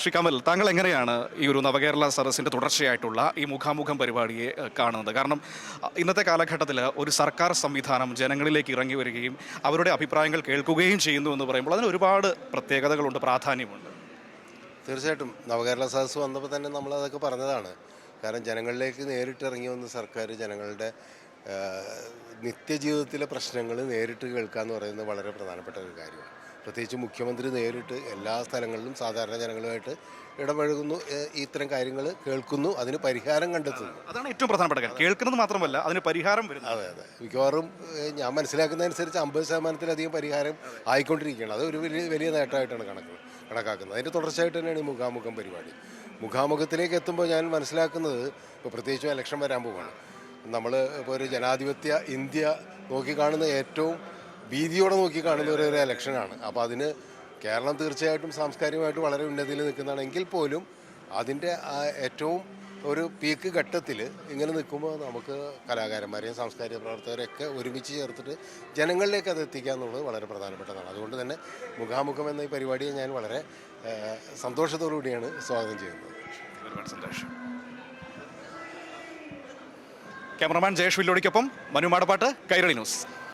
ശ്രീ കമൽ താങ്കൾ എങ്ങനെയാണ് ഈ ഒരു നവകേരള സദസ്സിന്റെ തുടർച്ചയായിട്ടുള്ള ഈ മുഖാമുഖം പരിപാടിയെ കാണുന്നത്? കാരണം ഇന്നത്തെ കാലഘട്ടത്തിൽ ഒരു സർക്കാർ സംവിധാനം ജനങ്ങളിലേക്ക് ഇറങ്ങി വരികയും അവരുടെ അഭിപ്രായങ്ങൾ കേൾക്കുകയും ചെയ്യുന്നു എന്ന് പറയുമ്പോൾ അതിന് ഒരുപാട് പ്രത്യേകതകളുണ്ട് പ്രാധാന്യമുണ്ട്. തീർച്ചയായിട്ടും. നവകേരള സദസ്സ് വന്നപ്പോൾ തന്നെ നമ്മൾ അതൊക്കെ പറഞ്ഞതാണ്. കാരണം ജനങ്ങളിലേക്ക് നേരിട്ട് ഇറങ്ങി വന്ന സർക്കാർ ജനങ്ങളുടെ നിത്യജീവിതത്തിലെ പ്രശ്നങ്ങൾ നേരിട്ട് കേൾക്കുക എന്ന് പറയുന്നത് വളരെ പ്രധാനപ്പെട്ട ഒരു കാര്യമാണ്. പ്രത്യേകിച്ച് മുഖ്യമന്ത്രി നേരിട്ട് എല്ലാ സ്ഥലങ്ങളിലും സാധാരണ ജനങ്ങളുമായിട്ട് ഇടപഴകുന്നു ഇത്തരം കാര്യങ്ങൾ കേൾക്കുന്നു അതിന് പരിഹാരം കണ്ടെത്തുന്നു. അതാണ് ഏറ്റവും പ്രധാനപ്പെട്ട കാര്യം. കേൾക്കുന്നത് മാത്രമല്ല അതിന് പരിഹാരം വരുന്നത് അതെ അതെ. മിക്കവാറും ഞാൻ മനസ്സിലാക്കുന്നതനുസരിച്ച് അമ്പത് ശതമാനത്തിലധികം പരിഹാരം ആയിക്കൊണ്ടിരിക്കുകയാണ്. അത് ഒരു വലിയ വലിയ നേട്ടമായിട്ടാണ് കണക്ക് കണക്കാക്കുന്നത്. അതിന്റെ തുടർച്ചയായിട്ട് തന്നെയാണ് ഈ മുഖാമുഖം പരിപാടി. മുഖാമുഖത്തിലേക്ക് എത്തുമ്പോൾ ഞാൻ മനസ്സിലാക്കുന്നത് ഇപ്പോൾ പ്രത്യേകിച്ചും ഇലക്ഷൻ വരാൻ പോവുകയാണ് നമ്മൾ ഇപ്പോൾ ഒരു ജനാധിപത്യ ഇന്ത്യ നോക്കിക്കാണുന്ന ഏറ്റവും ഭീതിയോടെ നോക്കിക്കാണുന്ന ഒരു ഒരു ഇലക്ഷനാണ്. അപ്പോൾ അതിന് കേരളം തീർച്ചയായിട്ടും സാംസ്കാരികമായിട്ട് വളരെ ഉന്നതിയിൽ നിൽക്കുന്നതാണ് എങ്കിൽ പോലും അതിന്റെ ഏറ്റവും ഒരു പീക്ക് ഘട്ടത്തിൽ ഇങ്ങനെ നിൽക്കുമ്പോൾ നമുക്ക് കലാകാരന്മാരെയും സാംസ്കാരിക പ്രവർത്തകരെയൊക്കെ ഒരുമിച്ച് ചേർത്തിട്ട് ജനങ്ങളിലേക്ക് അത് എത്തിക്കുക എന്നുള്ളത് വളരെ പ്രധാനപ്പെട്ടതാണ്. അതുകൊണ്ട് തന്നെ മുഖാമുഖം എന്ന ഈ പരിപാടിയെ ഞാൻ വളരെ സന്തോഷത്തോടുകൂടിയാണ് സന്തോഷത്തോടു കൂടിയാണ് സ്വാഗതം ചെയ്യുന്നത്. ഒരുപാട് സന്തോഷം. ക്യാമറമാൻ ജയേഷ് വില്ലോടിക്കൊപ്പം മനു മാടപ്പാട്ട് കൈരളി ന്യൂസ്.